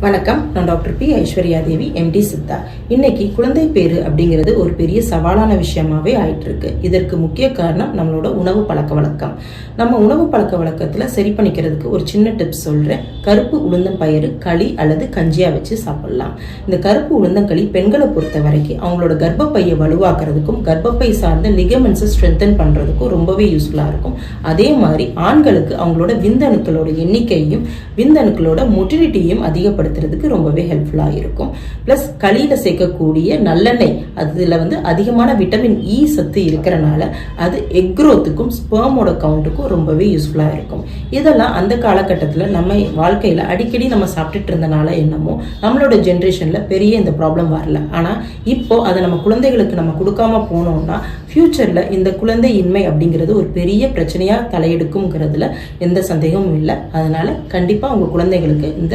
வணக்கம் நான் doctor P Aishwarya Devi MD Siddha. இன்னைக்கு குழந்தை பேரு அப்படிங்கிறது ஒரு பெரிய சவாலான விஷயமாவே ஆயிட்டு இருக்கு இதற்கு முக்கிய காரணம் நம்மளோட உணவு பழக்க வழக்கம். நம்ம உணவு பழக்க வழக்கத்துல சரி பண்ணிக்கிறதுக்கு ஒரு சின்ன டிப்ஸ் சொல்றேன். கருப்பு உளுந்தம் பயிறு களி அல்லது கஞ்சியா வச்சு சாப்பிடலாம். இந்த கருப்பு உளுந்தங்களி பெண்களை பொறுத்த வரைக்கும் அவங்களோட கர்ப்பப்பையை வலுவாக்குறதுக்கும் கர்ப்பப்பை சார்ந்த லிகமெண்ட்ஸை ஸ்ட்ரென்தன் பண்றதுக்கும் ரொம்பவே யூஸ்ஃபுல்லா இருக்கும். அதே மாதிரி ஆண்களுக்கு அவங்களோட விந்தணுக்களோட எண்ணிக்கையும் விந்தணுக்களோட மொட்டிலிட்டியும் குணப்படுத்துறதுக்கு ரொம்பவே ஹெல்ப்ஃபுல்லாக இருக்கும். ப்ளஸ் களியில் சேர்க்கக்கூடிய நல்லெண்ணெய் அதில் வந்து அதிகமான விட்டமின் இ e சத்து இருக்கிறனால அது எக் growth-க்கும் ஸ்பெர்மோட கவுண்ட்டுக்கும் ரொம்பவே யூஸ்ஃபுல்லாக இருக்கும். இதெல்லாம் அந்த காலகட்டத்தில் நம்ம வாழ்க்கையில் அடிக்கடி நம்ம சாப்பிட்டுட்டு இருந்தனால என்னமோ நம்மளோட ஜென்ரேஷனில் பெரிய இந்த ப்ராப்ளம் வரல. ஆனால் இப்போ அதை நம்ம குழந்தைகளுக்கு நம்ம கொடுக்காம போனோம்னா ஃப்யூச்சரில் இந்த குழந்தை இன்மை அப்படிங்கிறது ஒரு பெரிய பிரச்சனையாக தலையெடுக்குங்கிறதுல எந்த சந்தேகமும் இல்லை. அதனால் கண்டிப்பாக உங்கள் குழந்தைகளுக்கு இந்த